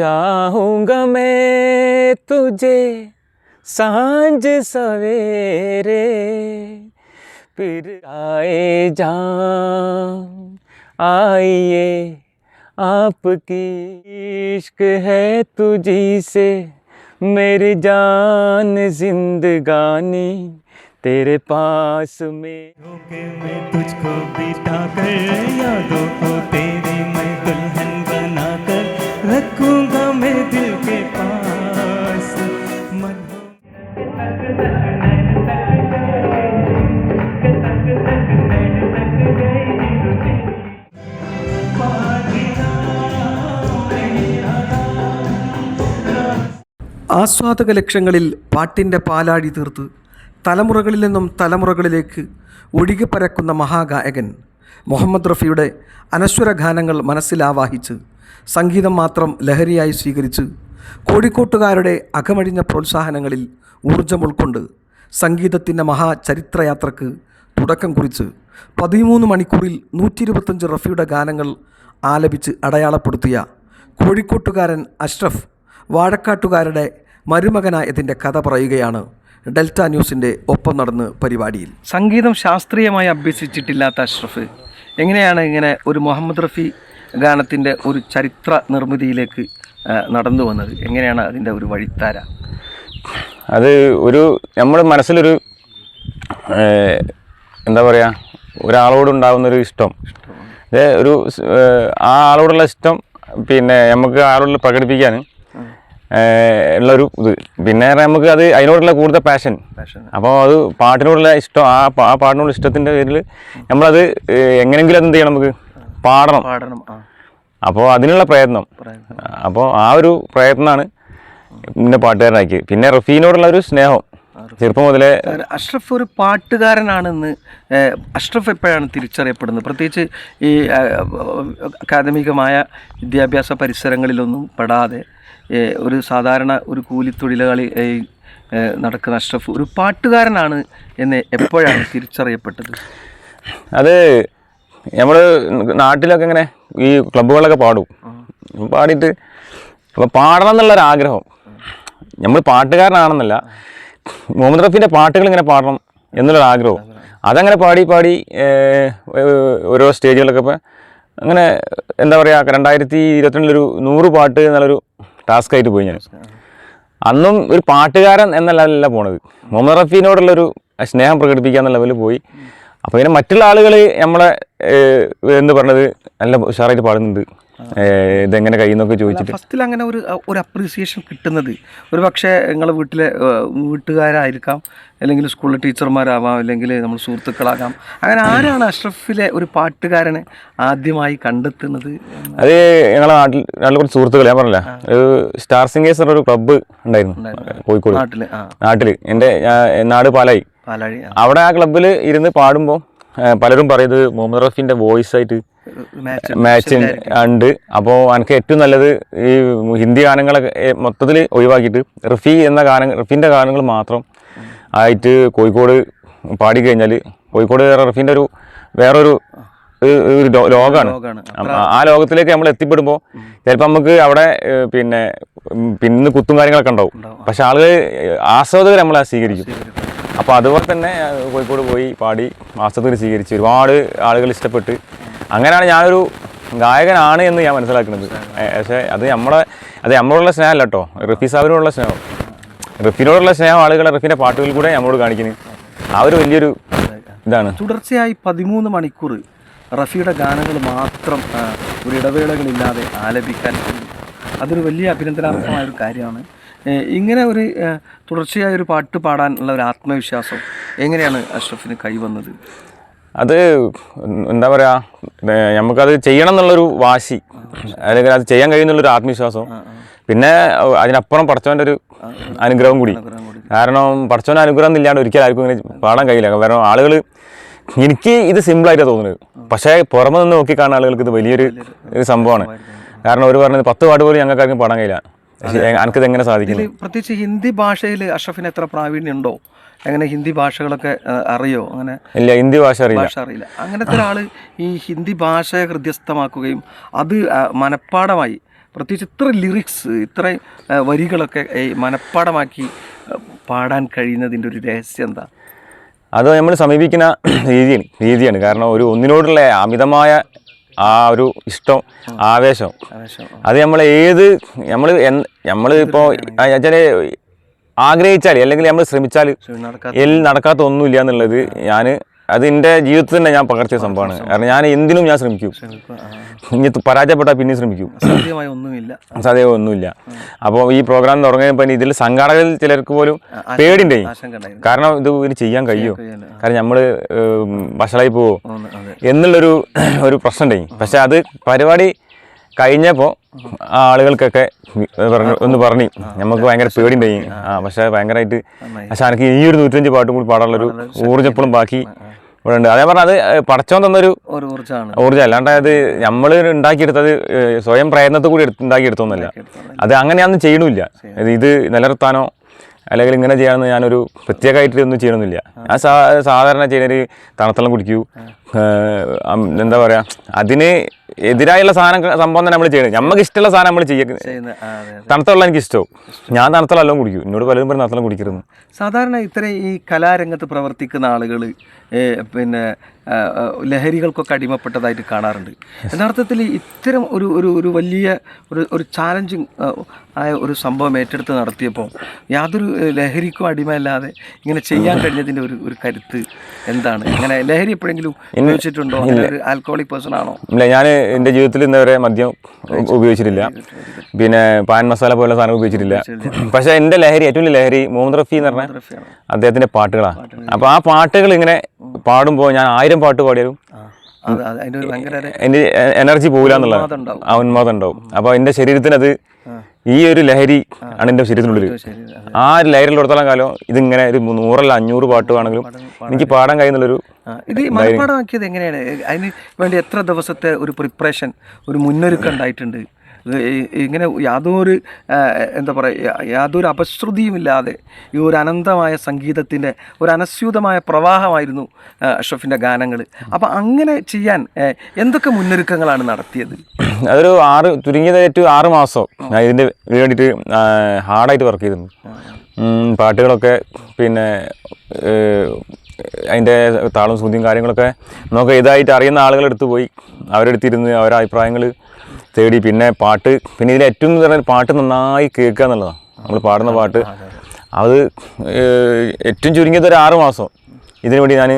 चाहूँगा मैं तुझे साँझ सवेरे, फिर आए जान आइए, आपकी इश्क है तुझी से, मेरी जान जिंदगानी तेरे पास में। होके मैं तुझको बिठा कर, यादों को तेरी मैं दुल्हन बना कर रखूँगा। मैं दिल के पास मन हो ആസ്വാദക ലക്ഷങ്ങളിൽ പാട്ടിൻ്റെ പാലാഴി തീർത്ത് തലമുറകളിൽ നിന്നും തലമുറകളിലേക്ക് ഒഴുകി പരക്കുന്ന മഹാഗായകൻ മുഹമ്മദ് റഫിയുടെ അനശ്വര ഗാനങ്ങൾ മനസ്സിലാവാഹിച്ച് സംഗീതം മാത്രം ലഹരിയായി സ്വീകരിച്ച് കോഴിക്കോട്ടുകാരുടെ അകമഴിഞ്ഞ പ്രോത്സാഹനങ്ങളിൽ ഊർജം ഉൾക്കൊണ്ട് സംഗീതത്തിന്റെ മഹാചരിത്രയാത്രക്ക് തുടക്കം കുറിച്ച് പതിമൂന്ന് മണിക്കൂറിൽ നൂറ്റി ഇരുപത്തഞ്ച് റഫിയുടെ ഗാനങ്ങൾ ആലപിച്ച് അടയാളപ്പെടുത്തിയ കോഴിക്കോട്ടുകാരൻ അഷ്റഫ് വാഴക്കാട്ടുകാരുടെ മരുമകനായതിന്റെ കഥ പറയുകയാണ് ഡെൽറ്റ ന്യൂസിന്റെ ഒപ്പം നടന്ന് പരിപാടിയിൽ. സംഗീതം ശാസ്ത്രീയമായി അഭ്യസിച്ചിട്ടില്ലാത്ത അഷ്റഫ് എങ്ങനെയാണ് ഇങ്ങനെ ഒരു മുഹമ്മദ് റഫി ഗാനത്തിന്റെ ഒരു ചരിത്ര നിർമ്മിതിയിലേക്ക് നടന്നു വന്നത്. എങ്ങനെയാണ് അതിന്റെ ഒരു വഴിത്താര? അത് ഒരു നമ്മുടെ മനസ്സിലൊരു എന്താ പറയുക ഒരാളോട് ഉണ്ടാകുന്നൊരു ഇഷ്ടം. അതെ ഒരു ആ ആളോടുള്ള ഇഷ്ടം പിന്നെ നമുക്ക് ആളോട് പ്രകടിപ്പിക്കാൻ ഉള്ളൊരു ഇത്. പിന്നെ നമുക്ക് അത് അതിനോടുള്ള കൂടുതൽ പാഷൻ അപ്പോൾ അത് പാട്ടിനോടുള്ള ഇഷ്ടം ആ ആ പാട്ടിനോടുള്ള ഇഷ്ടത്തിന്റെ പേരിൽ നമ്മളത് എങ്ങനെയെങ്കിലും അത് എന്ത് ചെയ്യണം നമുക്ക്? പാടണം. പാടണം അപ്പോൾ അതിനുള്ള പ്രയത്നം. അപ്പോ അപ്പോൾ ആ ഒരു പ്രയത്നമാണ് പിന്നെ പാട്ടുകാരനാക്കി പിന്നെ റഫീനോടുള്ള ഒരു സ്നേഹം. ചെറുപ്പം മുതലേ അഷ്റഫ് ഒരു പാട്ടുകാരനാണെന്ന് അഷ്റഫ് എപ്പോഴാണ് തിരിച്ചറിയപ്പെടുന്നത്? പ്രത്യേകിച്ച് ഈ അക്കാദമികമായ വിദ്യാഭ്യാസ പരിസരങ്ങളിലൊന്നും പെടാതെ ഒരു സാധാരണ ഒരു കൂലിത്തൊഴിലാളി നടക്കുന്ന അഷ്റഫ് ഒരു പാട്ടുകാരനാണ് എന്ന് എപ്പോഴാണ് തിരിച്ചറിയപ്പെട്ടത്? അത് നമ്മൾ നാട്ടിലൊക്കെ ഇങ്ങനെ ഈ ക്ലബ്ബുകളിലൊക്കെ പാടും. പാടിയിട്ട് അപ്പോൾ പാടണം എന്നുള്ളൊരാഗ്രഹം. നമ്മൾ പാട്ടുകാരനാണെന്നല്ല മുഹമ്മദ് റഫീന്റെ പാട്ടുകൾ ഇങ്ങനെ പാടണം എന്നുള്ളൊരാഗ്രഹം. അതങ്ങനെ പാടി പാടി ഓരോ സ്റ്റേജുകളൊക്കെ ഇപ്പോൾ അങ്ങനെ എന്താ പറയുക രണ്ടായിരത്തി ഇരുപത്തിരണ്ടിലൊരു നൂറ് പാട്ട് എന്നുള്ളൊരു ടാസ്ക് ആയിട്ട് പോയി ഞാൻ അന്നും ഒരു പാട്ടുകാരൻ എന്നല്ല അല്ല പോണത്. മുഹമ്മദ് റഫീനോടുള്ളൊരു സ്നേഹം പ്രകടിപ്പിക്കുക എന്ന ലെവലിൽ പോയി. അപ്പോൾ ഇങ്ങനെ മറ്റുള്ള ആളുകൾ നമ്മളെ എന്ന് എന്ത് പറഞ്ഞത്? നല്ല ഉഷാറായിട്ട് പാടുന്നുണ്ട്. ഇതെങ്ങനെ കഴിയുന്നൊക്കെ ചോദിച്ചിട്ട്. ഫസ്റ്റിൽ അങ്ങനെ ഒരു ഒരു അപ്രീസിയേഷൻ കിട്ടുന്നത്. ഒരു പക്ഷേ നിങ്ങളെ വീട്ടിലെ വീട്ടുകാരായിരിക്കാം അല്ലെങ്കിൽ സ്കൂളിലെ ടീച്ചർമാരാവാം അല്ലെങ്കിൽ നമ്മൾ സുഹൃത്തുക്കളാകാം. അങ്ങനെ ആരാണ് അഷ്റഫിലെ ഒരു പാട്ടുകാരനെ ആദ്യമായി കണ്ടെത്തുന്നത് അത് ഞങ്ങളെ നാട്ടിൽ നാട്ടിൽ കുറച്ച് സുഹൃത്തുക്കൾ ഞാൻ പറഞ്ഞില്ല? ഒരു സ്റ്റാർ സിംഗേഴ്സ് ഒരു ക്ലബ്ബ് ഉണ്ടായിരുന്നു കോഴിക്കോട്. നാട്ടിൽ നാട്ടിൽ എന്റെ നാട് പാലായി. അവിടെ ആ ക്ലബ്ബിൽ ഇരുന്ന് പാടുമ്പോൾ പലരും പറയുന്നത് മുഹമ്മദ് റഫീന്റെ വോയിസ് ആയിട്ട് മാച്ച് ഉണ്ട്. അപ്പോൾ എനിക്ക് ഏറ്റവും നല്ലത് ഈ ഹിന്ദി ഗാനങ്ങളൊക്കെ മൊത്തത്തിൽ ഒഴിവാക്കിയിട്ട് റഫി എന്ന ഗാന റഫീന്റെ ഗാനങ്ങൾ മാത്രം ആയിട്ട് കോഴിക്കോട് പാടി കഴിഞ്ഞാൽ കോഴിക്കോട് റഫീന്റെ ഒരു വേറൊരു ഒരു- ലോകമാണ് ആ ലോകത്തിലേക്ക് നമ്മൾ എത്തിപ്പെടുമ്പോൾ ചിലപ്പോൾ നമുക്ക് അവിടെ പിന്നെ പിന്നെ കുത്തും കാര്യങ്ങളൊക്കെ ഉണ്ടാവും. പക്ഷെ ആളുകൾ ആസ്വാദകർ നമ്മളെ സ്വീകരിക്കും. അപ്പോൾ അതുപോലെ തന്നെ കോഴിക്കോട് പോയി പാടി ആസ്വാദകർ സ്വീകരിച്ച് ഒരുപാട് ആളുകൾ ഇഷ്ടപ്പെട്ട്. അങ്ങനെയാണ് ഞാനൊരു ഗായകനാണ് എന്ന് ഞാൻ മനസ്സിലാക്കുന്നത്. പക്ഷേ അത് നമ്മളെ അത് നമ്മളോടുള്ള സ്നേഹമല്ല കേട്ടോ റഫി സാബിനോടുള്ള സ്നേഹം. റഫീനോടുള്ള സ്നേഹം ആളുകൾ റഫീന്റെ പാട്ടുകളിൽ കൂടെ നമ്മളോട് കാണിക്കുന്നത് ആ ഒരു വലിയൊരു ഇതാണ്. തുടർച്ചയായി പതിമൂന്ന് മണിക്കൂർ റഫിയുടെ ഗാനങ്ങൾ മാത്രം ഒരു ഇടവേളകളില്ലാതെ ആലപിക്കാൻ. അതൊരു വലിയ അഭിനന്ദനാർഹമായ ഒരു കാര്യമാണ്. ഇങ്ങനെ ഒരു തുടർച്ചയായ ഒരു പാട്ട് പാടാനുള്ള ഒരു ആത്മവിശ്വാസം എങ്ങനെയാണ് അഷ്റഫിന് കൈവന്നത്? അത് എന്താ പറയുക നമുക്കത് ചെയ്യണം എന്നുള്ളൊരു വാശി. അല്ലെങ്കിൽ അത് ചെയ്യാൻ കഴിയുന്നുള്ളൊരു ആത്മവിശ്വാസം. പിന്നെ അതിനപ്പുറം പഠിച്ചവന്റെ ഒരു അനുഗ്രഹം കൂടി. കാരണം പഠിച്ചവന്റെ അനുഗ്രഹം ഇല്ലാണ്ട് ഒരിക്കലും ആർക്കും ഇങ്ങനെ പാടാൻ കഴിയില്ല. കാരണം ആളുകൾ എനിക്ക് ഇത് സിമ്പിളായിട്ടാണ് തോന്നുന്നത്. പക്ഷേ പുറമെ നിന്ന് നോക്കി കാണുന്ന ആളുകൾക്ക് ഇത് വലിയൊരു ഒരു സംഭവമാണ്. കാരണം ഒരു പറഞ്ഞത് പത്ത് പാട്ട് പോലും ഞങ്ങൾക്ക് ആർക്കും പാടാൻ കഴിയില്ല. എനിക്കിത് എങ്ങനെ ഇതിൽ പ്രത്യേകിച്ച് ഹിന്ദി ഭാഷയിൽ അഷ്റഫിന് എത്ര പ്രാവീണ്യം ഉണ്ടോ? അങ്ങനെ ഹിന്ദി ഭാഷകളൊക്കെ അറിയോ? അങ്ങനെ ഇല്ല ഹിന്ദി ഭാഷ അറിയില്ല. ഭാഷ അറിയില്ല. അങ്ങനത്തെ ഒരാൾ ഈ ഹിന്ദി ഭാഷയെ ഹൃദ്യസ്ഥമാക്കുകയും അത് മനഃപ്പാടമായി പ്രത്യേകിച്ച് ഇത്ര ലിറിക്സ് ഇത്ര വരികളൊക്കെ മനഃപ്പാടമാക്കി പാടാൻ കഴിയുന്നതിന്റെ ഒരു രഹസ്യം എന്താ? അത് നമ്മൾ സമീപിക്കുന്ന രീതിയാണ് രീതിയാണ്. കാരണം ഒരു ഒന്നിനോടുള്ള അമിതമായ ആ ഒരു ഇഷ്ടം ആവേശം. അത് നമ്മൾ ഏത് നമ്മൾ നമ്മൾ ഇപ്പോൾ വെച്ചാൽ ആഗ്രഹിച്ചാൽ അല്ലെങ്കിൽ നമ്മൾ ശ്രമിച്ചാൽ എൽ നടക്കാത്ത ഒന്നുമില്ല എന്നുള്ളത് ഞാൻ അത് എന്റെ ജീവിതത്തിൽ തന്നെ ഞാൻ പകർത്തിയ സംഭവമാണ്. കാരണം ഞാൻ എന്തിനും ഞാൻ ശ്രമിക്കും. ഇനി പരാജയപ്പെട്ടാൽ പിന്നെ ശ്രമിക്കും. സാധ്യമായ ഒന്നുമില്ല. സാധ്യത ഒന്നുമില്ല അപ്പോൾ ഈ പ്രോഗ്രാം തുടങ്ങിയപ്പോൾ ഇതിൽ സംഘാടകരിൽ ചിലർക്ക് പോലും ഉണ്ടായിരുന്നു കാരണം ഇത് ഇനി ചെയ്യാൻ കഴിയുമോ കാരണം നമ്മൾ വഷളായി പോവോ എന്നുള്ളൊരു ഒരു പ്രശ്നം ഉണ്ടായി പക്ഷെ അത് പരിപാടി കഴിഞ്ഞപ്പോൾ ആളുകൾക്കൊക്കെ പറഞ്ഞു ഒന്ന് പറഞ്ഞു നമുക്ക് ഭയങ്കര പേടിണ്ടായി ആ പക്ഷെ ഭയങ്കരമായിട്ട് പക്ഷെ എനിക്ക് ഈ ഒരു നൂറ്റഞ്ച് പാട്ടും കൂടി പാടാനുള്ളൊരു ഊർജപ്പോഴും ബാക്കി ഇവിടെ ഉണ്ട് അതേ പറഞ്ഞത് അത് പടച്ചോൻ തന്നൊരു ഊർജം. അല്ലാണ്ട് അത് നമ്മൾ ഉണ്ടാക്കിയെടുത്തത് സ്വയം പ്രയത്നത്തിൽ കൂടി എടുത്ത് ഉണ്ടാക്കിയെടുത്തൊന്നുമല്ല അത് അങ്ങനെയാണെന്ന് ചെയ്യണമില്ല ഇത് ഇത് നിലനിർത്താനോ അല്ലെങ്കിൽ ഇങ്ങനെ ചെയ്യാമെന്ന് ഞാനൊരു പ്രത്യേകമായിട്ട് ഒന്നും ചെയ്യണമെന്നില്ല ഞാൻ സാ സാധാരണ ചെയ്യുന്നൊരു തണുത്തളം കുടിക്കൂ. എന്താ പറയുക അതിന് എതിരായുള്ള സാധനം സംഭവം തന്നെ നമ്മൾ ചെയ്യണം നമുക്ക് ഇഷ്ടമുള്ള സാധനം നമ്മൾ ചെയ്യുന്നത് തണുത്തുള്ള എനിക്ക് ഇഷ്ടവും ഞാൻ തണുത്തുള്ള കുടിക്കും. എന്നോട് പലരും പറഞ്ഞ് തണുത്ത കുടിക്കരുന്നു സാധാരണ ഇത്രയും ഈ കലാരംഗത്ത് പ്രവർത്തിക്കുന്ന ആളുകൾ പിന്നെ ലഹരികൾക്കൊക്കെ അടിമപ്പെട്ടതായിട്ട് കാണാറുണ്ട്. യഥാർത്ഥത്തിൽ ഇത്തരം ഒരു ഒരു ഒരു വലിയ ഒരു ഒരു ചാലഞ്ചിങ് ആയ ഒരു സംഭവം ഏറ്റെടുത്ത് നടത്തിയപ്പോൾ യാതൊരു ലഹരിക്കും അടിമയല്ലാതെ ഇങ്ങനെ ചെയ്യാൻ കഴിഞ്ഞതിന്റെ ഒരു ഒരു കരുത്ത് എന്താണ്? ഇങ്ങനെ ലഹരി എപ്പോഴെങ്കിലും ഉപയോഗിച്ചിട്ടുണ്ടോ? ആൽക്കോളിക് പേഴ്സൺ ആണോ? ഇല്ല ഞാൻ എന്റെ ജീവിതത്തിൽ ഇന്നവരെ മദ്യം ഉപയോഗിച്ചിട്ടില്ല. പിന്നെ പാൻ മസാല പോലുള്ള സാധനം ഉപയോഗിച്ചിട്ടില്ല. പക്ഷേ എന്റെ ലഹരി ഏറ്റവും വലിയ ലഹരി മുഹമ്മദ് റഫി എന്ന് പറഞ്ഞാൽ? അദ്ദേഹത്തിന്റെ പാട്ടുകളാണ് അപ്പോൾ ആ പാട്ടുകൾ ഇങ്ങനെ പാടുമ്പോൾ ഞാൻ ആയിരം പാട്ട് പാടിയാലും എന്റെ എനർജി പോകില്ല എന്നുള്ളതാണ്. എന്നുള്ളത് ആ ഉന്മാദം ഉണ്ടാവും. അപ്പോൾ എന്റെ ശരീരത്തിന് അത് ഈ ഒരു ലഹരി ആണ് എന്റെ ശരീരത്തിനുള്ളിൽ ആ ഒരു ലഹരിയിലോടത്തോളം കാലം ഇതിങ്ങനെ ഒരു നൂറല്ല അഞ്ഞൂറ് പാട്ട് വേണമെങ്കിലും എനിക്ക് പാടാൻ കഴിയുന്നുള്ളൊരു ഇത് മനഃപ്പാടമാക്കിയത് എങ്ങനെയാണ്? അതിന് വേണ്ടി എത്ര ദിവസത്തെ ഒരു പ്രിപ്പറേഷൻ ഒരു മുന്നൊരുക്കം ഉണ്ടായിട്ടുണ്ട്? ഇങ്ങനെ യാതൊരു എന്താ പറയുക യാതൊരു അപശ്രുതിയുമില്ലാതെ ഈ ഒരു അനന്തമായ സംഗീതത്തിന്റെ ഒരു അനസ്യൂതമായ പ്രവാഹമായിരുന്നു അഷ്റഫിന്റെ ഗാനങ്ങൾ അപ്പോൾ അങ്ങനെ ചെയ്യാൻ എന്തൊക്കെ മുന്നൊരുക്കങ്ങളാണ് നടത്തിയത്? അതൊരു ആറ് ചുരുങ്ങിയത് ഏറ്റവും ആറ് മാസം ഞാൻ ഇതിന്റെ വേണ്ടിയിട്ട് ഹാർഡായിട്ട് വർക്ക് ചെയ്തിരുന്നു. പാട്ടുകളൊക്കെ പിന്നെ അതിന്റെ താളും ശ്രുതിയും കാര്യങ്ങളൊക്കെ നമുക്ക് ഇതായിട്ട് അറിയുന്ന ആളുകളെടുത്ത് പോയി. അവരെടുത്തിരുന്ന് അവരുടെ അഭിപ്രായങ്ങൾ തേടി പിന്നെ പാട്ട് പിന്നെ ഇതിൽ ഏറ്റവും എന്ന് പറഞ്ഞാൽ പാട്ട് നന്നായി കേൾക്കുക എന്നുള്ളതാണ്. നമ്മൾ പാടുന്ന പാട്ട്. അത് ഏറ്റവും ചുരുങ്ങിയത് ഒരു ആറ് മാസം ഇതിനു വേണ്ടി ഞാൻ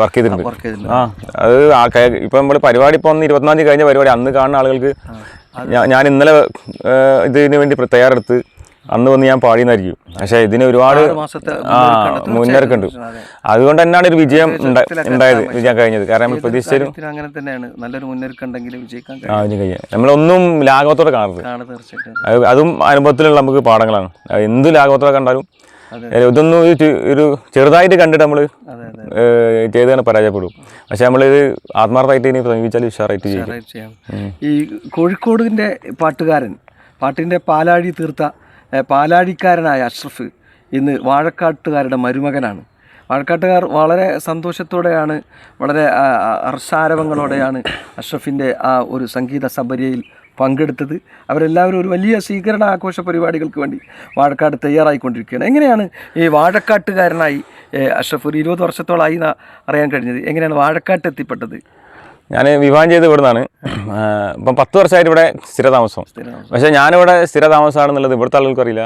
വർക്ക് ചെയ്തിട്ടുണ്ട്. ആ അത് ആ ഇപ്പം നമ്മൾ പരിപാടി ഇപ്പോൾ ഒന്ന് ഇരുപത്തിനാല് കഴിഞ്ഞ പരിപാടി അന്ന് കാണുന്ന ആളുകൾക്ക് ഞാൻ ഇന്നലെ ഇതിനു വേണ്ടി തയ്യാറെടുത്ത് അന്ന് വന്ന് ഞാൻ പാടിയെന്നായിരിക്കും. പക്ഷേ ഇതിന് ഒരുപാട് ആ. മുന്നേറക്കുണ്ട്. അതുകൊണ്ട് തന്നെയാണ് ഒരു വിജയം ഉണ്ടായത് വിജയം കഴിഞ്ഞത്. കാരണം നമ്മൾ പ്രതീക്ഷിച്ചാലും അങ്ങനെ തന്നെയാണ്. നല്ലൊരു വിജയിക്കാൻ കഴിയും. നമ്മളൊന്നും ലാഘവത്തോടെ കാണരുത്. അത് അനുഭവത്തിലുള്ള നമുക്ക് പാഠങ്ങളാണ്. എന്ത് ലാഘവത്തോടെ കണ്ടാലും. ഇതൊന്നും ഒരു ഒരു ചെറുതായിട്ട് കണ്ടിട്ട് നമ്മൾ തന്നെ പരാജയപ്പെടും. പക്ഷെ നമ്മളിത് ആത്മാർത്ഥമായിട്ട് ഇനി സമീപിച്ചാൽ ഉഷാറായിട്ട് ചെയ്യും. ഈ കോഴിക്കോടിന്റെ പാട്ടുകാരൻ പാട്ടിന്റെ പാലാഴി തീർത്ത പാലാഴിക്കാരനായ അഷ്റഫ് ഇന്ന് വാഴക്കാട്ടുകാരുടെ മരുമകനാണ്. വാഴക്കാട്ടുകാർ വളരെ സന്തോഷത്തോടെയാണ് വളരെ അർഷാരവങ്ങളോടെയാണ് അഷ്റഫിന്റെ ആ ഒരു സംഗീത സബരിയയിൽ പങ്കെടുത്തത്. അവരെല്ലാവരും ഒരു വലിയ സ്വീകരണ ആഘോഷ പരിപാടികൾക്ക് വേണ്ടി വാഴക്കാട് തയ്യാറായിക്കൊണ്ടിരിക്കുകയാണ്. എങ്ങനെയാണ് ഈ വാഴക്കാട്ടുകാരനായി അഷ്റഫ് ഒരു ഇരുപത് വർഷത്തോളമായി അറിയാൻ കഴിഞ്ഞത്? എങ്ങനെയാണ് വാഴക്കാട്ട് എത്തിപ്പെട്ടത്? ഞാൻ വിവാഹം ചെയ്ത് ഇവിടുന്നാണ്. ഇപ്പം പത്ത് വർഷമായിട്ട് ഇവിടെ സ്ഥിരതാമസം. പക്ഷേ ഞാനിവിടെ സ്ഥിരതാമസമാണെന്നുള്ളത് ഇവിടുത്തെ ആളുകൾക്ക് അറിയില്ല.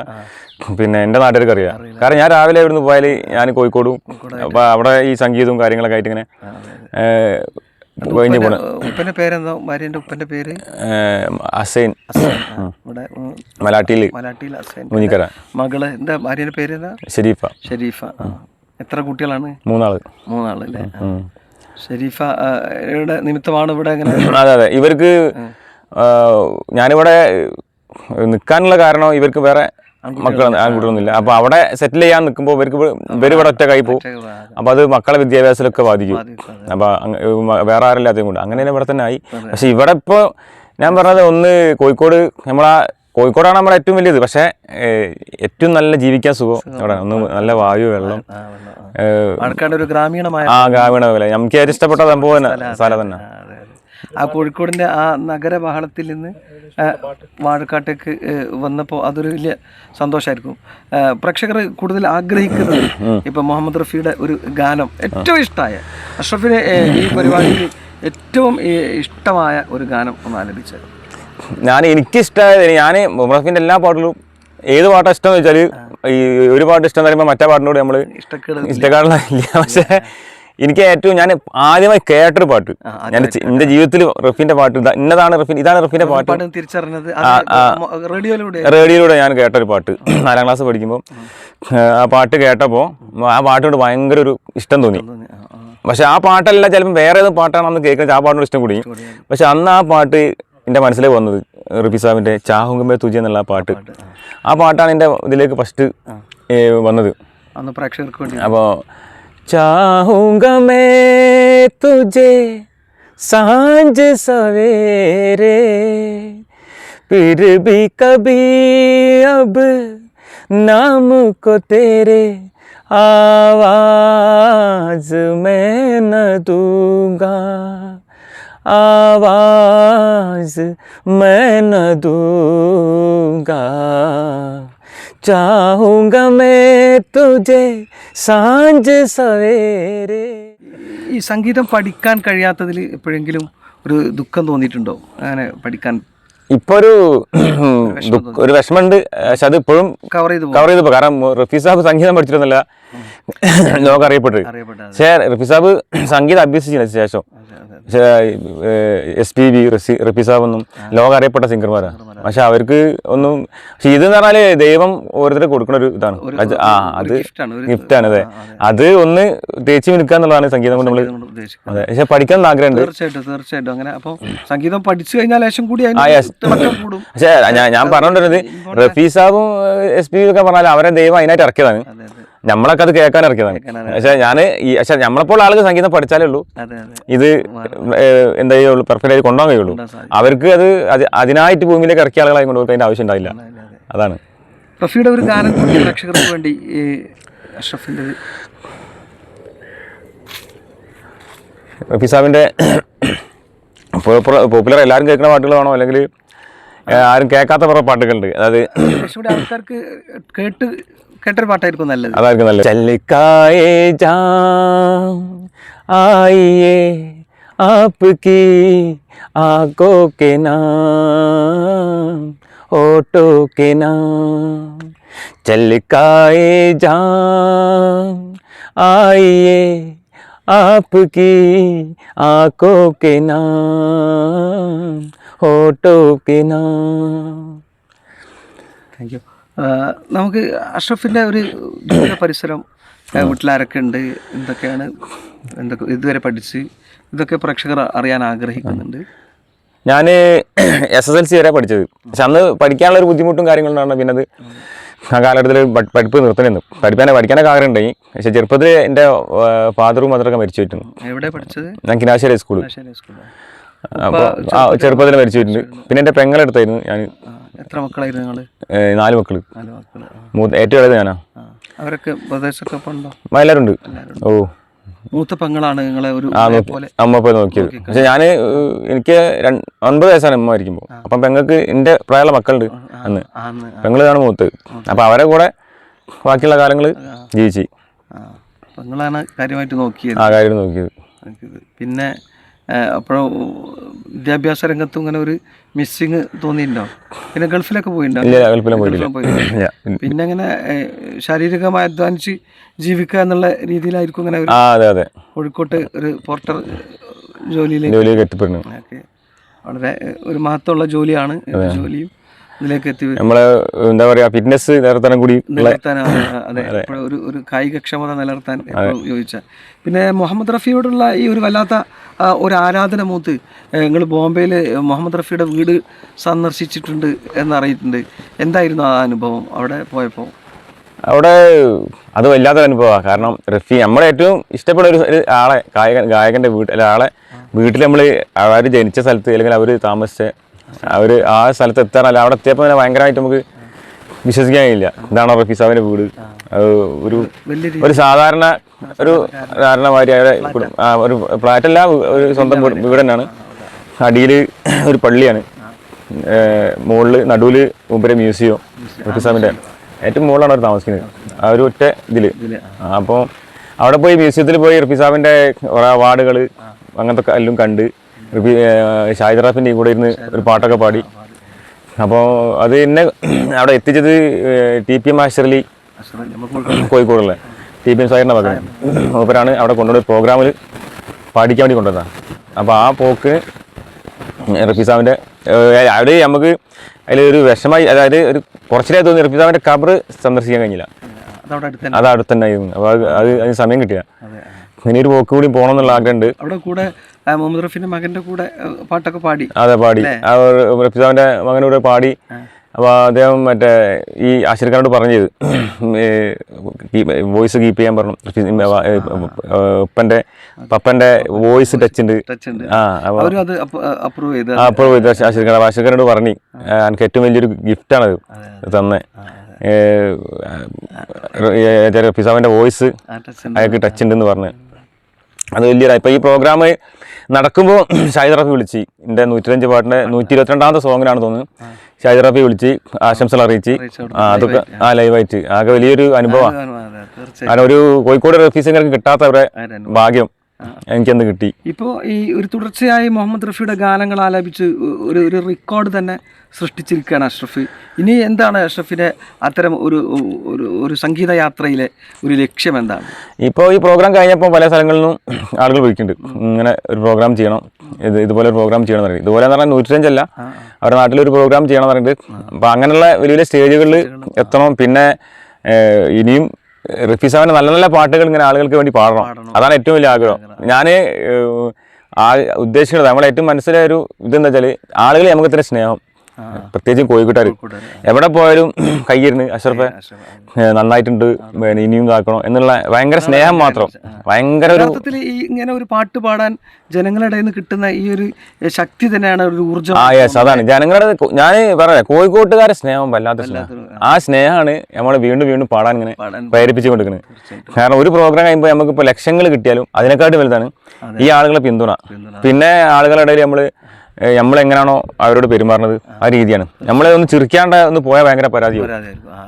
പിന്നെ എന്റെ നാട്ടുകാർക്ക് അറിയാം. കാരണം ഞാൻ രാവിലെ ഇവിടുന്ന് പോയാൽ ഞാൻ കോഴിക്കോടും അപ്പോൾ അവിടെ ഈ സംഗീതവും കാര്യങ്ങളൊക്കെ ആയിട്ട് ഇങ്ങനെ ഏ, കഴിഞ്ഞ് പോണ ഉപ്പന്റെ പേരെന്താ? ഭാര്യന്റെ ഉപ്പന്റെ പേര്? അസൈൻ. മലാട്ടിയിൽ മലാട്ടിയിൽ മുനിക്കര. മകൾ എന്താ പേര് ഷരീഫ. ഷെരീഫ. എത്ര കുട്ടികളാണ്? മൂന്നാൾ. മൂന്നാളല്ലേ ആ. ഉം. ഷെരീഫ നിമിത്തമാണ് ഇവിടെ അതെ അതെ. ഇവർക്ക് ഞാനിവിടെ നിൽക്കാനുള്ള കാരണം ഇവർക്ക് വേറെ മക്കൾ ആൺകുട്ടികളൊന്നുമില്ല. അപ്പോൾ അവിടെ സെറ്റിൽ ചെയ്യാൻ നിൽക്കുമ്പോൾ ഇവർക്ക് ഇവ- ഇവർ ഇവിടെ ഒറ്റക്കായി പോകും. അപ്പോൾ അത്. മക്കളെ വിദ്യാഭ്യാസത്തിലൊക്കെ ബാധിക്കും. അപ്പോൾ വേറെ ആരില്ലാത്തതും കൊണ്ട് അങ്ങനെ ഇവിടെ തന്നെ ആയി. പക്ഷെ ഇവിടെ ഇപ്പോൾ ഞാൻ പറഞ്ഞത് ഒന്ന് കോഴിക്കോട് നമ്മളാ കോഴിക്കോടാണ് നമ്മുടെ ഏറ്റവും വലിയത്. പക്ഷേ ഏറ്റവും നല്ല ജീവിക്കാൻ സുഖം ഇവിടെ ഒന്ന് നല്ല വായു വെള്ളം. ഒരു ഗ്രാമീണമായ ആ ഗ്രാമീണ പോലെ നമുക്ക് ഏറ്റവും ഇഷ്ടപ്പെട്ട സംഭവം തന്നെ സ്ഥലം തന്നെ. ആ കോഴിക്കോടിന്റെ ആ നഗരബഹളത്തിൽ നിന്ന് വാഴക്കാട്ടേക്ക് വന്നപ്പോൾ അതൊരു വലിയ സന്തോഷമായിരിക്കും പ്രേക്ഷകർ കൂടുതൽ ആഗ്രഹിക്കുന്നത് ഇപ്പം മുഹമ്മദ് റഫിയുടെ ഒരു ഗാനം ഏറ്റവും ഇഷ്ടമായ അഷ്റഫിന് ഈ പരിപാടിയിൽ ഏറ്റവും ഇഷ്ടമായ ഒരു ഗാനം ഒന്ന് ആലപിച്ചത് ഞാൻ എനിക്കിഷ്ടമായത് ഞാൻ മുറഫിന്റെ എല്ലാ പാട്ടിലും ഏത് പാട്ടാണ് ഇഷ്ടം എന്ന് വെച്ചാൽ ഈ ഒരു പാട്ട് ഇഷ്ടം എന്ന് പറയുമ്പോൾ മറ്റേ പാട്ടിനോട് നമ്മൾ ഇഷ്ടക്കേട് ഇഷ്ടക്കാരില്ല ഇല്ല. പക്ഷേ എനിക്ക് ഏറ്റവും ഞാൻ ആദ്യമായി കേട്ടൊരു പാട്ട്. ഞാൻ എന്റെ എന്റെ ജീവിതത്തിൽ റഫീന്റെ പാട്ട് ഇന്നതാണ് റഫീൻ ഇതാണ് റഫീന്റെ പാട്ട്. പാട്ട് തിരിച്ചറിഞ്ഞത്. റേഡിയോയിലൂടെ റേഡിയോയിലൂടെ ഞാൻ കേട്ടൊരു പാട്ട്. നാലാം ക്ലാസ് പഠിക്കുമ്പോൾ ആ പാട്ട് കേട്ടപ്പോൾ ആ പാട്ടിനോട് ഭയങ്കര ഒരു ഇഷ്ടം തോന്നി. പക്ഷെ ആ പാട്ടല്ല ചിലപ്പോൾ വേറെ ഏത് പാട്ടാണെന്ന് കേൾക്കുന്നത് ആ പാട്ടിനോട് ഇഷ്ടം കൂടി. പക്ഷെ അന്ന് ആ പാട്ട് എന്റെ മനസ്സിലേക്ക് വന്നത് റിഫി സാബിന്റെ ചാഹുങ്കുമ്പേ തുജി എന്നുള്ള പാട്ട്. ആ പാട്ടാണ് എന്റെ ഇതിലേക്ക് ഫസ്റ്റ് വന്നത്. പ്രേക്ഷകർക്ക് വേണ്ടി. അപ്പോൾ ചാഹുങ്കമേ തുജേ സാഞ്ച് സവേരേ പിർ ഭി കബി അബ് നാം കോ തേരെ ആവാസ് മേ നൂങ്കാ आवाज मैं न दूंगा चाहूंगा मैं तुझे सांझ सवेरे ഈ സംഗീതം പഠിക്കാൻ കഴിയാത്തതിൽ എപ്പോഴെങ്കിലും ഒരു ദുഃഖം തോന്നിയിട്ടുണ്ടോ അങ്ങനെ പഠിക്കാൻ ഇപ്പൊ ഒരു ഒരു വിഷമമുണ്ട്. പക്ഷെ അത് ഇപ്പോഴും കവർ ചെയ്ത് കവർ ചെയ്തു കാരണം റഫീസ് സാബ് സംഗീതം പഠിച്ചിരുന്നില്ല ലോകം അറിയപ്പെട്ടത് പക്ഷേ റഫീസ് സാബ് സംഗീതം അഭ്യസിച്ചില്ല ശേഷം. എസ് പി ബി റഫീസ് സാബ് ഒന്നും ലോകം അറിയപ്പെട്ട സിംഗർമാരാണ് പക്ഷെ അവർക്ക് ഒന്നും പക്ഷെ ഇതെന്ന് പറഞ്ഞാൽ ദൈവം ഓരോരുത്തർ കൊടുക്കുന്ന ഒരു ഇതാണ്. ആ അത് ഗിഫ്റ്റ് ആണ് അതെ. അത്. ഒന്ന് തേച്ച് മിനുക്കുക എന്നുള്ളതാണ് സംഗീതം കൊണ്ട് നമ്മൾ ഉദ്ദേശിക്കുന്നത്. അതെ. പക്ഷെ പഠിക്കാൻ ആഗ്രഹമുണ്ട് തീർച്ചയായിട്ടും തീർച്ചയായിട്ടും. അങ്ങനെ അപ്പോൾ സംഗീതം പഠിച്ചു കഴിഞ്ഞാൽ ലേശം കൂടി ആ, അതിന് കൂടും. പക്ഷേ ഞാൻ പറഞ്ഞോണ്ടിരുന്നത് റഫീ സാബും എസ് പി ഒക്കെ പറഞ്ഞാൽ അവരെ ദൈവം അതിനായിട്ട് ഇറക്കിയതാണ്. നമ്മളൊക്കെ അത് കേൾക്കാൻ ഇറക്കിയതാണ്. പക്ഷെ ഞാൻ ഈ പക്ഷെ നമ്മളെപ്പോൾ ആളുകൾ സംഗീതം പഠിച്ചാലേ ഉള്ളൂ. ഇത് എന്താ ചെയ്യുള്ളൂ പെർഫെക്റ്റ് ആയി കൊണ്ടുപോകാൻ കഴിയുള്ളൂ. അവർക്ക് അത് അത് അതിനായിട്ട് ഭൂമിയിലേക്ക് ഇറക്കിയ ആളുകളായി കൊണ്ടുപോയി അതിന്റെ ആവശ്യം ഉണ്ടാവില്ല. അതെ, അതെ. അതാണ്. റഫിയുടെ ഒരു ഗാനം പ്രേക്ഷകർക്ക് വേണ്ടി അഷ്റഫിന്റെ റഫീ പോപ്പുലർ എല്ലാവരും കേൾക്കുന്ന പാട്ടുകളാണോ? അല്ലെങ്കിൽ ആരും കേൾക്കാത്ത കുറേ പാട്ടുകളുണ്ട്. അതായത് ആൾക്കാർക്ക് കേട്ട് കേട്ടൊരു പാട്ടായിരിക്കും നല്ലത്. അതായിരിക്കും നല്ലത്. ചല്ലിക്കായേ ജാ ആയിയേ ആപ്കി ആകോ കെ ഓട്ടോ കെ ചല്ലിക്കായേ ജാ ആയിയേ ആപ്കി ആകോ കെ ഓട്ടോ കെ താങ്ക് യു നമുക്ക് അഷ്റഫിന്റെ ഒരു ജീവിത പരിസരം വീട്ടിലാരൊക്കെ ഉണ്ട് എന്തൊക്കെയാണ് എന്തൊക്കെ ഇതുവരെ പഠിച്ച് ഇതൊക്കെ പ്രേക്ഷകർ അറിയാൻ ആഗ്രഹിക്കുന്നുണ്ട്. ഞാൻ എസ് എസ് എൽ സി വരെ പഠിച്ചത്. പക്ഷെ അന്ന് പഠിക്കാനുള്ള ഒരു ബുദ്ധിമുട്ടും കാര്യങ്ങളുണ്ടാണ് പിന്നെ അത് ആ കാലഘട്ടത്തിൽ പഠിപ്പ് നിർത്തണമെന്ന് പഠിപ്പാനെ പഠിക്കാനൊക്കെ ആഗ്രഹം ഉണ്ടായി. പക്ഷെ ചെറുപ്പത്തിൽ എന്റെ ഫാദറും മദറൊക്കെ മരിച്ചു പറ്റുന്നു എവിടെ പഠിച്ചത്? ഞാൻ കിനാശ്ശേരി സ്കൂളിൽ അപ്പോൾ ആ ചെറുപ്പത്തിൽ മരിച്ചു പറ്റുന്നുണ്ട് പിന്നെ എന്റെ പെങ്ങളെടുത്തായിരുന്നു ഞാൻ. എത്ര മക്കളായിരുന്നു നിങ്ങൾ നാല് മക്കൾ നാല് മക്കൾ മൂത്ത ഏറ്റവും ഇളയത് ഞാനാ. അവരൊക്കെ പ്രദേശമൊക്കെ ഇപ്പോൾ ഉണ്ടോ? എല്ലാവരും ഉണ്ട് ഓ. മൂത്ത പെങ്ങളാണ് നിങ്ങളെ ഒരു അമ്മ പോയി നോക്കിയത്. പക്ഷെ ഞാൻ എനിക്ക് ഒൻപത് വയസ്സാണ് അമ്മ മരിക്കുമ്പോൾ അപ്പം പെങ്ങൾക്ക് എന്റെ പ്രായമുള്ള മക്കളുണ്ട് അന്ന്. പെങ്ങളാണ് മൂത്ത് അപ്പം അവരെ കൂടെ ബാക്കിയുള്ള കാലങ്ങൾ ജീവിച്ച്. പെങ്ങളാണ് കാര്യമായിട്ട് നോക്കിയത്. ആ കാര്യം നോക്കിയത്. പിന്നെ അപ്പോഴും വിദ്യാഭ്യാസ രംഗത്തും ഇങ്ങനെ ഒരു മിസ്സിങ് തോന്നിയിട്ടുണ്ടോ? പിന്നെ ഗൾഫിലൊക്കെ പോയിട്ടുണ്ടോ. പിന്നെ അങ്ങനെ ശാരീരികമായി അധ്വാനിച്ച് ജീവിക്കുക എന്നുള്ള രീതിയിലായിരിക്കും ഇങ്ങനെ അതെ കോഴിക്കോട്ട് ഒരു പോർട്ടർ ജോലിയിലേക്ക് വളരെ ഒരു മഹത്വമുള്ള ജോലിയാണ് ജോലിയും. ഇതിലേക്ക് എത്തി. നമ്മളെ എന്താ പറയാ ഫിറ്റ്നസ് നിലനിർത്താനും കൂടി അതെ. ഒരു ഒരു കായികക്ഷമത നിലനിർത്താൻ യോജിച്ച പിന്നെ മുഹമ്മദ് റഫിയോടുള്ള ഈ ഒരു വല്ലാത്ത ഒരു ആരാധന മൂത്ത് നിങ്ങൾ ബോംബെയിൽ മുഹമ്മദ് റഫിയുടെ വീട് സന്ദർശിച്ചിട്ടുണ്ട് എന്നറിയിട്ടുണ്ട്. എന്തായിരുന്നു ആ അനുഭവം അവിടെ പോയപ്പോൾ അവിടെ അത് വല്ലാത്തൊരു അനുഭവമാണ് കാരണം റഫി നമ്മളെ ഏറ്റവും ഇഷ്ടപ്പെട്ട ഒരു ഒരു ആളെ ഗായകൻ ഗായകന്റെ വീട്ടിൽ ആളെ വീട്ടിൽ നമ്മൾ അവർ ജനിച്ച സ്ഥലത്ത് അല്ലെങ്കിൽ അവർ താമസിച്ച അവർ ആ സ്ഥലത്ത് എത്താറല്ല അവിടെ എത്തിയപ്പോൾ തന്നെ ഭയങ്കരമായിട്ട് നമുക്ക് വിശ്വസിക്കാൻ കഴിയില്ല. ഇതാണ് റഫി സാബിന്റെ വീട്. ഒരു ഒരു സാധാരണ ഒരു സാധാരണ മാതിരി അവരെ ഒരു ഫ്ലാറ്റ് അല്ല ഒരു സ്വന്തം വീട് തന്നെയാണ്. അടിയിൽ ഒരു പള്ളിയാണ്. മുകളിൽ നടുവിൽ മുമ്പേ മ്യൂസിയം റഫീസാമിന്റെ ഏറ്റവും മുകളിലാണ് അവർ താമസിക്കുന്നത്. ആ ഒരു ഒറ്റ ഇതിൽ അപ്പോൾ അവിടെ പോയി മ്യൂസിയത്തിൽ പോയി റഫീസാമിന്റെ കുറേ അവാർഡുകൾ അങ്ങനത്തെ എല്ലാം കണ്ട് ഷാഹിദ് റാഫിന്റെയും കൂടെ ഇരുന്ന് ഒരു പാട്ടൊക്കെ പാടി. അപ്പോൾ അത് എന്നെ അവിടെ എത്തിച്ചത് ടി പി എം ആശ്രലി കോഴിക്കോടുള്ള ടി പി എം സാറിന്റെ മകൻ മൂപ്പരാണ് അവിടെ കൊണ്ടുപോയി പ്രോഗ്രാമിൽ പാടിക്കാൻ വേണ്ടി കൊണ്ടുവന്നതാണ് അപ്പോൾ ആ പോക്ക് റഫീസാമിന്റെ അവിടെ നമുക്ക് അതിലൊരു വിഷമായി അതായത് ഒരു കുറച്ചിലായി തോന്നി റഫീസാമിന്റെ കബർ സന്ദർശിക്കാൻ കഴിഞ്ഞില്ല. അത് അടുത്ത് തന്നെ. ആയിരുന്നു. അപ്പോൾ അത് അത് അതിന് സമയം കിട്ടിയ ഇനി ഒരു പോക്ക് കൂടി പോകണം എന്നുള്ള ആഗ്രഹമുണ്ട് അവിടെ കൂടെ മുഹമ്മദ് റഫീന്റെ മകന്റെ കൂടെ പാട്ടൊക്കെ പാടി. അതെ പാടി. ആ മകന്റെ കൂടെ പാടി. അപ്പോൾ അദ്ദേഹം മറ്റേ ഈ ആശിർക്കാരോട് പറഞ്ഞു ചെയ്ത് വോയിസ് കീപ്പ് ചെയ്യാൻ പറഞ്ഞു. ഉപ്പന്റെ പപ്പന്റെ വോയിസ് ടച്ച് ഉണ്ട്. അപ്രൂവ് ചെയ്ത്. ആ അപ്പോൾ ആശിർക്കാർ ആശിർക്കാരോട് പറഞ്ഞു. എനിക്ക് ഏറ്റവും വലിയൊരു ഗിഫ്റ്റാണ് തന്നെ. റഫീസാമിന്റെ വോയിസ് ആ ടച്ച് ഉണ്ട്. അയാൾക്ക് ടച്ച് ഉണ്ടെന്ന് പറഞ്ഞ്. അത് വലിയൊരു ഇപ്പോൾ ഈ പ്രോഗ്രാം നടക്കുമ്പോൾ ഷാഹിദ് റഫി വിളിച്ച്. എന്റെ നൂറ്റിരഞ്ച് പാട്ടിന്റെ നൂറ്റി ഇരുപത്തിരണ്ടാമത്തെ സോങ്ങിനാണ് തോന്നുന്നു. ഷാഹിദ് റഫി വിളിച്ച് ആശംസകൾ അറിയിച്ച് ആ അതൊക്കെ ആ ലൈവായിട്ട് ആകെ വലിയൊരു അനുഭവമാണ് കാരണം ഒരു കോഴിക്കോട് റഫീസിങ്ങൾക്ക് കിട്ടാത്തവരെ? ഭാഗ്യം. എനിക്കെന്ത് കിട്ടി? ഇപ്പോൾ ഈ ഒരു തുടർച്ചയായി മുഹമ്മദ് റഫിയുടെ ഗാനങ്ങൾ ആലപിച്ച് ഒരു ഒരു റെക്കോർഡ് തന്നെ സൃഷ്ടിച്ചിരിക്കുകയാണ് അഷ്റഫ്. ഇനി എന്താണ് അഷ്റഫിന്റെ അത്തരം ഒരു ഒരു ഒരു സംഗീത യാത്രയിലെ ഒരു ലക്ഷ്യം എന്താണ്? ഇപ്പോൾ ഈ പ്രോഗ്രാം കഴിഞ്ഞപ്പോൾ പല സ്ഥലങ്ങളിൽ നിന്നും ആളുകൾ വിളിക്കുന്നുണ്ട്. ഇങ്ങനെ ഒരു പ്രോഗ്രാം ചെയ്യണം. ഇത് ഇതുപോലെ ഒരു പ്രോഗ്രാം ചെയ്യണം എന്ന് ഇതുപോലെ എന്ന് പറഞ്ഞാൽ നൂറ്റിരഞ്ചല്ല അവരുടെ നാട്ടിലൊരു പ്രോഗ്രാം ചെയ്യണം എന്ന് പറഞ്ഞിട്ട്. അപ്പോൾ അങ്ങനെയുള്ള വലിയ വലിയ സ്റ്റേജുകളിൽ എത്തണം. പിന്നെ ഇനിയും റഫീസാവിന്റെ നല്ല നല്ല പാട്ടുകൾ ഇങ്ങനെ ആളുകൾക്ക് വേണ്ടി പാടണം. അതാണ് ഏറ്റവും വലിയ ആഗ്രഹം. ഞാൻ ആ ഉദ്ദേശിക്കുന്നത് നമ്മളെ ഏറ്റവും മനസ്സിലായ ഒരു ഇതെന്താ വെച്ചാൽ ആളുകളെ നമുക്ക് ഇത്ര സ്നേഹം. പ്രത്യേകിച്ചും കോഴിക്കോട്ടാർ എവിടെ പോയാലും കയ്യിരുന്ന് അഷറഫെ നന്നായിട്ടുണ്ട്. ഇനിയും കാക്കണം എന്നുള്ള ഭയങ്കര സ്നേഹം മാത്രം. ഭയങ്കര ഒരു ഇങ്ങനെ ഒരു പാട്ട് പാടാൻ ജനങ്ങളുടെ നിന്ന് കിട്ടുന്ന ഈ ഒരു ശക്തി തന്നെയാണ് ഒരു ഊർജം. ആ യെസ് അതാണ്. ജനങ്ങളുടെ ഞാൻ പറയാം കോഴിക്കോട്ടുകാരെ സ്നേഹം വല്ലാത്ത സ്നേഹം. ആ. സ്നേഹമാണ് നമ്മൾ വീണ്ടും വീണ്ടും പാടാൻ ഇങ്ങനെ പ്രേരിപ്പിച്ചു കൊടുക്കുന്നത് കാരണം ഒരു പ്രോഗ്രാം കഴിയുമ്പോൾ നമുക്കിപ്പോൾ ലക്ഷങ്ങൾ കിട്ടിയാലും അതിനെക്കാട്ടും വലുതാണ് ഈ ആളുകളെ പിന്തുണ. പിന്നെ ആളുകളുടെ ഇടയിൽ നമ്മൾ നമ്മളെങ്ങനെയാണോ അവരോട് പെരുമാറുന്നത് ആ രീതിയാണ്. നമ്മളെ ഒന്ന് ചിരിക്കാണ്ട് ഒന്ന് പോയാൽ ഭയങ്കര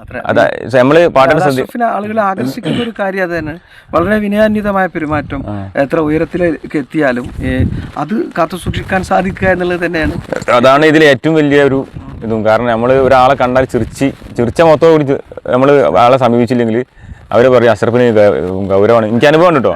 അത്ര അതാ നമ്മൾ പാട്ടിന്റെ ശ്രദ്ധ ആളുകളെ ആകർഷിക്കുന്ന ഒരു കാര്യം അത് തന്നെ. വളരെ വിനയാന്വിതമായ പെരുമാറ്റം എത്ര ഉയരത്തിലേക്ക് എത്തിയാലും അത് കാത്തു സൂക്ഷിക്കാൻ സാധിക്കുക എന്നുള്ളത് തന്നെയാണ്. അതാണ് ഇതിലെ ഏറ്റവും വലിയ ഒരു ഇതും. കാരണം നമ്മൾ ഒരാളെ കണ്ടാൽ ചിരിച്ച് ചിരിച്ച മൊത്തം കൂടി നമ്മൾ ആളെ സമീപിച്ചില്ലെങ്കിൽ അവർ പറയും അഷറഫിന് ഗൗരവമാണ്. എനിക്ക് അനുഭവം ഉണ്ട് കേട്ടോ.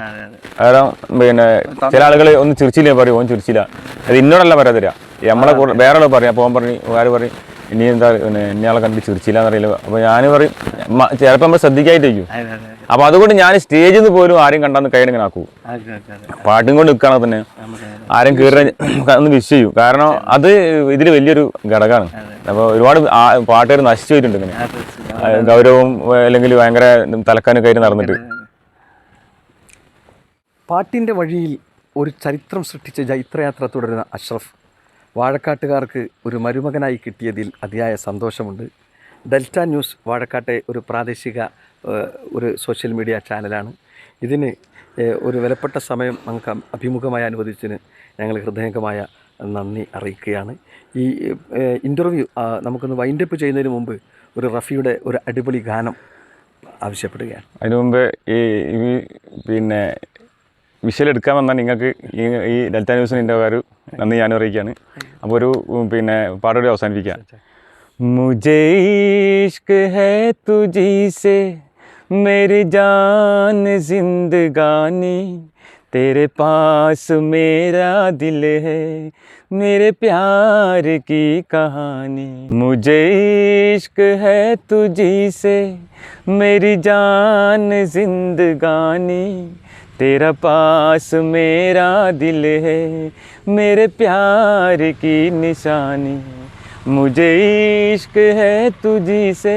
കാരണം പിന്നെ ചില ആളുകൾ ഒന്ന് ചിരിച്ചില്ലേ പറയും ഓൻ ചിരിച്ചില്ല. അത് ഇന്നോടല്ല പറയാ തരാ. നമ്മളെ കൂടെ വേറെ പറയാം അപ്പോൾ ഓൻ പറഞ്ഞു ആര് പറയും? ഇനി എന്താ പിന്നെ ഇന്നയാളെ കണ്ട് ചിരിച്ചില്ല എന്നറിയില്ല അപ്പോൾ ഞാൻ പറയും ചിലപ്പോ ചിലപ്പോൾ നമ്മൾ ശ്രദ്ധിക്കായിട്ടിരിക്കും അപ്പോൾ അതുകൊണ്ട് ഞാൻ സ്റ്റേജിൽ നിന്ന് പോലും ആരും കണ്ടാന്ന് കൈയിങ്ങനെ ആക്കൂ. പാട്ടും കൊണ്ട് നിൽക്കണം തന്നെ ആരും കീറി ഒന്ന് വിഷ് ചെയ്യും. കാരണം അത് ഇതിൽ വലിയൊരു ഘടകമാണ്. അപ്പോൾ ഒരുപാട് പാട്ടുകാർ നശിച്ചു പോയിട്ടുണ്ട് ഇങ്ങനെ. ഗൗരവം അല്ലെങ്കിൽ ഭയങ്കര തലക്കാനും കയറി നടന്നിട്ട്. പാട്ടിന്റെ വഴിയിൽ ഒരു ചരിത്രം സൃഷ്ടിച്ച ജൈത്രയാത്ര തുടരുന്ന അഷ്റഫ്. വാഴക്കാട്ടുകാർക്ക് ഒരു മരുമകനായി കിട്ടിയതിൽ അതിയായ സന്തോഷമുണ്ട്. ഡെൽറ്റ ന്യൂസ് വാഴക്കാട്ടെ ഒരു പ്രാദേശിക ഒരു സോഷ്യൽ മീഡിയ ചാനലാണ്. ഇതിന് ഒരു വിലപ്പെട്ട സമയം നമുക്ക് അഭിമുഖമായി അനുവദിച്ചതിന് ഞങ്ങൾ ഹൃദയംഗമായ നന്ദി അറിയിക്കുകയാണ്. ഈ ഇന്റർവ്യൂ നമുക്കൊന്ന് വൈൻഡപ്പ് ചെയ്യുന്നതിന് മുമ്പ് ഒരു റഫിയുടെ ഒരു അടിപൊളി ഗാനം ആവശ്യപ്പെടുകയാണ്. അതിനു മുമ്പ് ഈ പിന്നെ വിഷയിലെടുക്കാൻ വന്നാൽ നിങ്ങൾക്ക് ഈ ഡെൽറ്റ ന്യൂസിന് എന്റെ ഒരു നന്ദി ഞാൻ അറിയിക്കുകയാണ്. അപ്പോൾ ഒരു പിന്നെ പാടോടി അവസാനിപ്പിക്കാം. മുജേ ഇഷ്ക് ഹേ തുജീസെ മേരി जान जिंदगानी तेरे पास मेरा दिल है मेरे प्यार की कहानी मुझे इश्क है तुझी से मेरी जान जिंदगानी तेरा पास मेरा दिल है, मेरे प्यार की निशानी है। मुझे इश्क है तुझी से